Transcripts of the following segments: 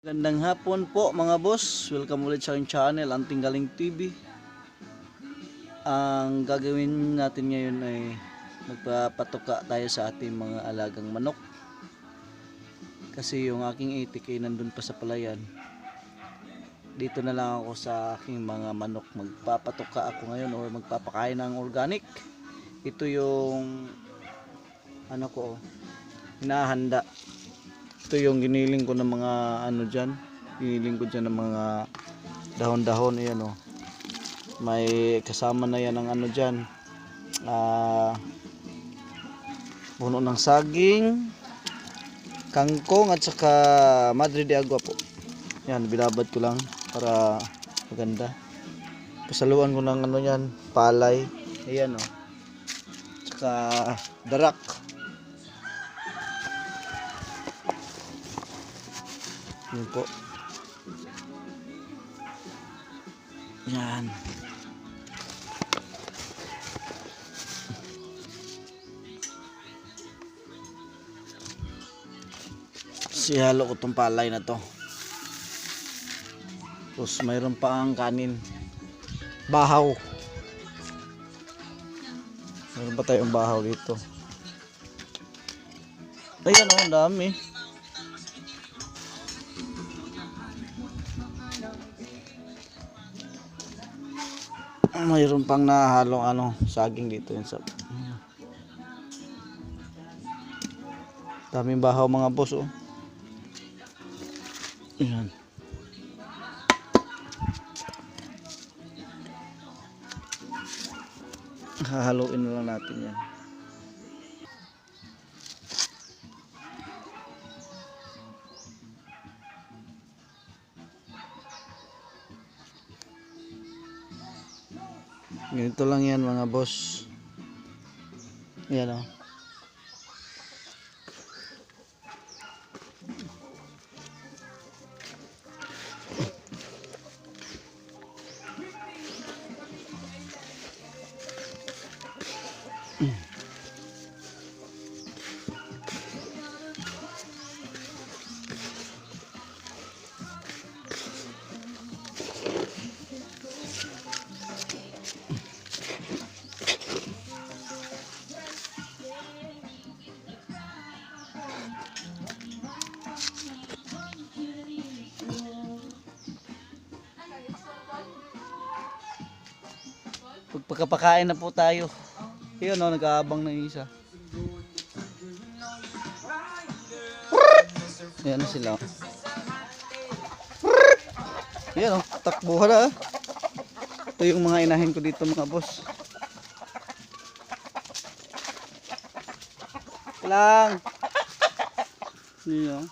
Gandang hapon po mga boss. Welcome ulit sa aking channel, Anting Galing TV. Ang gagawin natin ngayon ay magpapatuka tayo sa ating mga alagang manok. Kasi yung aking ay nandun pa sa palayan. Dito na lang ako sa aking mga manok. Magpapatuka ako ngayon or magpapakain ng organic. Ito yung ano ko, hinahanda ito yung giniling ko ng mga ano dyan. Giniling ko dyan ng mga dahon-dahon. Ayan o may kasama na yan ng ano dyan. Ah puno ng saging kangkong at saka madre de agua po. Yan binabad ko lang para maganda. Pasaluan ko ng ano yan palay. Ayan o saka darak Yun po. Yan. Sihalo ko tong palay na to. Tapos mayroon pa ang kanin. Bahaw. Mayroon pa tayong bahaw dito. Ayan o, ang dami. Mayroon pang nahalong ano saging dito yun sa daming bahaw mga boss oh. Yan hahaluin na lang natin yan Ganito lang yan mga boss. Yan o. Pagpakapakain na po tayo. Yun o, nag-aabang na yung isa. Yan na sila. oh. Yan o, takbuhan na. ah. Ito yung mga inahin ko dito mga boss. Lang. Yan o.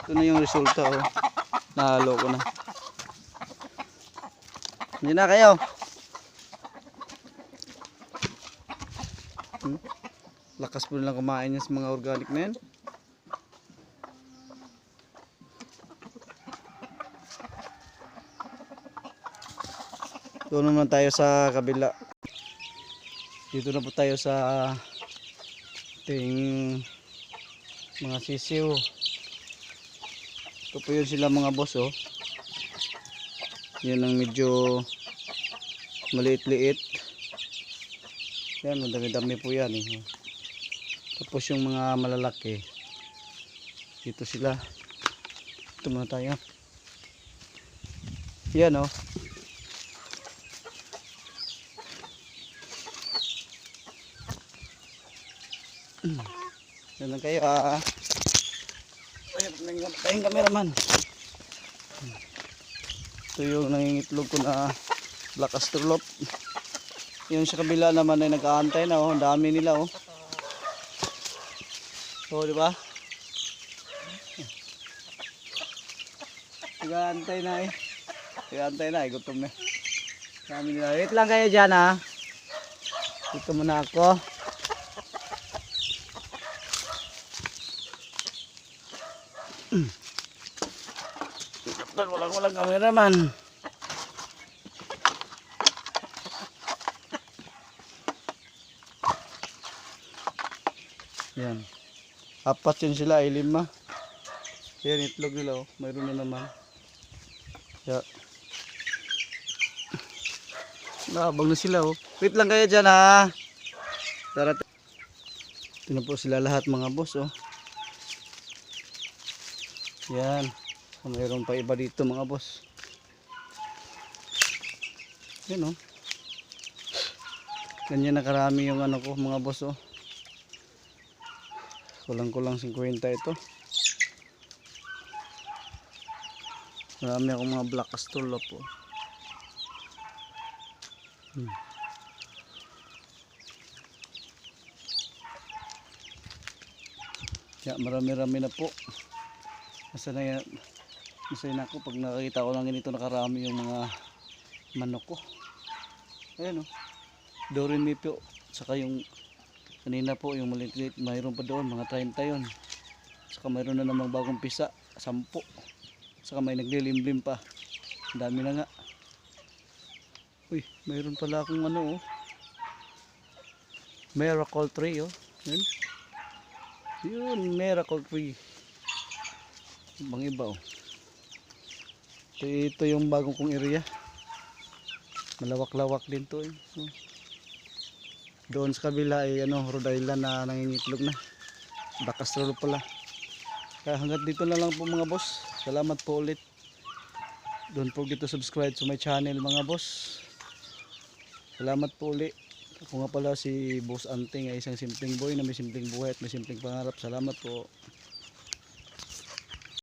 Ito na yung resulta oh. Nahalo ko na. Hindi na kayo. Hmm? Lakas po nilang kumain yan sa mga organic na. Doon naman tayo sa kabila. Dito na po tayo sa ating mga sisiw. Ito po yun sila mga boss oh. Yan ang medyo maliit-liit. Yan, madami-dami po yan. Eh. Tapos yung mga malalaki, dito sila. Ito muna tayo. Yan oh. Yan lang kayo ah. Ayun, tayong cameraman. Ito yung nangingitlog ko na black astrolop. Yung sa kabila naman ay nag-aantay na oh. Ang dami nila oh. Oh, di ba? Nag-aantay na eh. Nag-aantay na eh. Gutom na. Dami nila. Wait lang kayo dyan ha. Dito muna ako. Walang walang walang cameraman. Yan. Apat yun sila, ay lima. Yan, itlog nila, oh. Mayroon na naman. Ya. Nabang na sila, oh. Wait lang kayo dyan, ha. Tara. Ito na po sila lahat, mga boss, oh. Yan. So, mayroon pa iba dito, mga boss. Yan, oh. Ganyan na karami yung ano ko, mga boss, oh. Kulang-kulang 50 ito. Marami akong mga black castor po. Hmm. Ya, marami-rami na po. Masaya na masaya na ako pag nakakita ko lang ganito nakarami yung mga manok ko. Ayan o. Doremi po. Saka yung kanina po yung maliit mayroon pa doon mga 30 yun. Saka mayroon na namang bagong pisa. 10. Saka may naglilimlim pa. Dami na nga. Uy, mayroon pala akong ano oh. Miracle tree oh. Yan. Yun, miracle tree. Ibang iba oh. Ito, ito yung bagong kong area. Malawak-lawak din to eh. Oh. Doon sa kabila ay ano, Rhode Island na nangingitlog na. Bakastrolo pala. Kaya hanggat dito na lang po mga boss. Salamat po ulit. Don't forget to subscribe to my channel mga boss. Salamat po ulit. Ako nga pala si Boss Anting ay isang simpleng boy na may simpleng buhay at may simpleng pangarap. Salamat po.